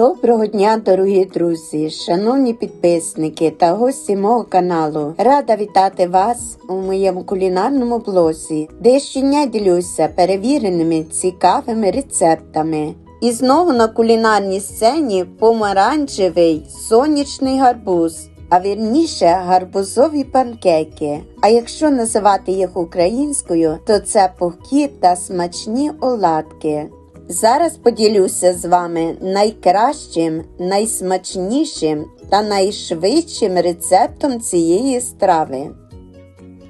Доброго дня, дорогі друзі, шановні підписники та гості мого каналу. Рада вітати вас у моєму кулінарному блозі, де щодня ділюся перевіреними цікавими рецептами. І знову на кулінарній сцені помаранчевий сонячний гарбуз, а вірніше гарбузові панкейки. А якщо називати їх українською, то це пухкі та смачні оладки. Зараз поділюся з вами найкращим, найсмачнішим та найшвидшим рецептом цієї страви.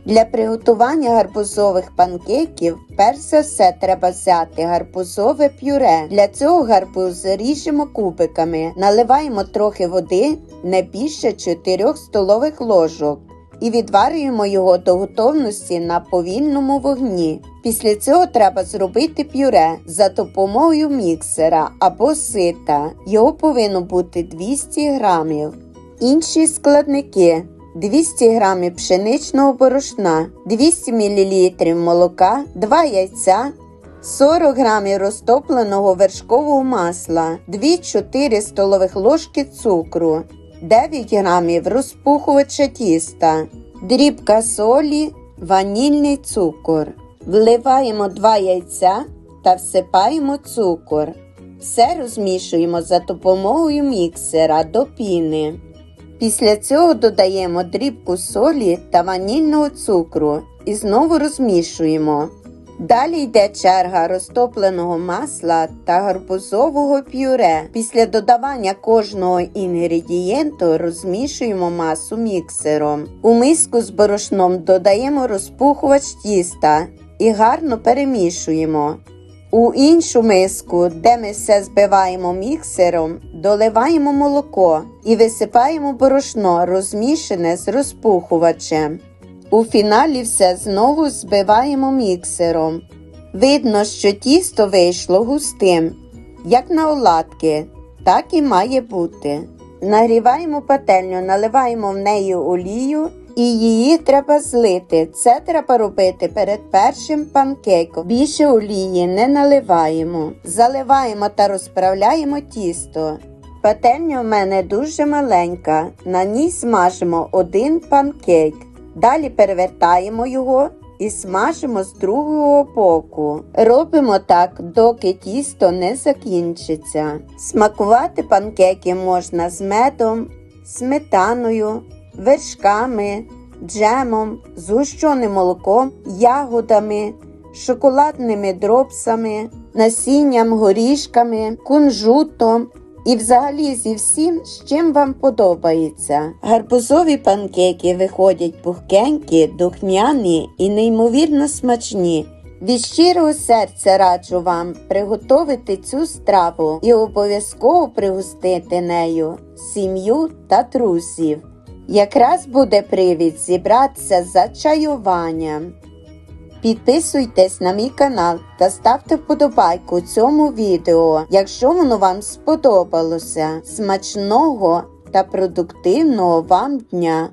Для приготування гарбузових панкейків перш за все треба взяти гарбузове пюре. Для цього гарбуз ріжемо кубиками, наливаємо трохи води, не більше 4 столових ложок і відварюємо його до готовності на повільному вогні. Після цього треба зробити пюре за допомогою міксера або сита. Його повинно бути 200 грамів. Інші складники 200 грамів пшеничного борошна, 200 мл молока, 2 яйця, 40 грамів розтопленого вершкового масла, 2-4 столових ложки цукру, 9 грамів розпухувача тіста, дрібка солі, ванільний цукор. Вливаємо 2 яйця та всипаємо цукор. Все розмішуємо за допомогою міксера до піни. Після цього додаємо дрібку солі та ванільного цукру і знову розмішуємо. Далі йде черга розтопленого масла та гарбузового пюре. Після додавання кожного інгредієнту розмішуємо масу міксером. У миску з борошном додаємо розпухувач тіста і гарно перемішуємо. У іншу миску, де ми все збиваємо міксером, доливаємо молоко і висипаємо борошно, розмішане з розпухувачем. У фіналі все знову збиваємо міксером. Видно, що тісто вийшло густим, як на оладки, так і має бути. Нагріваємо пательню, наливаємо в неї олію і її треба злити. Це треба робити перед першим панкейком. Більше олії не наливаємо. Заливаємо та розправляємо тісто. Пательня в мене дуже маленька. На ній смажимо один панкейк. Далі перевертаємо його і смажимо з другого боку. Робимо так, доки тісто не закінчиться. Смакувати панкейки можна з медом, сметаною, вершками, джемом, згущеним молоком, ягодами, шоколадними дропсами, насінням, горішками, кунжутом. І взагалі зі всім, з чим вам подобається. Гарбузові панкейки виходять пухкенькі, духмяні і неймовірно смачні. Від щирого серця раджу вам приготувати цю страву і обов'язково пригостити нею сім'ю та друзів. Якраз буде привід зібратися за чаюванням. Підписуйтесь на мій канал та ставте вподобайку цьому відео, якщо воно вам сподобалося. Смачного та продуктивного вам дня!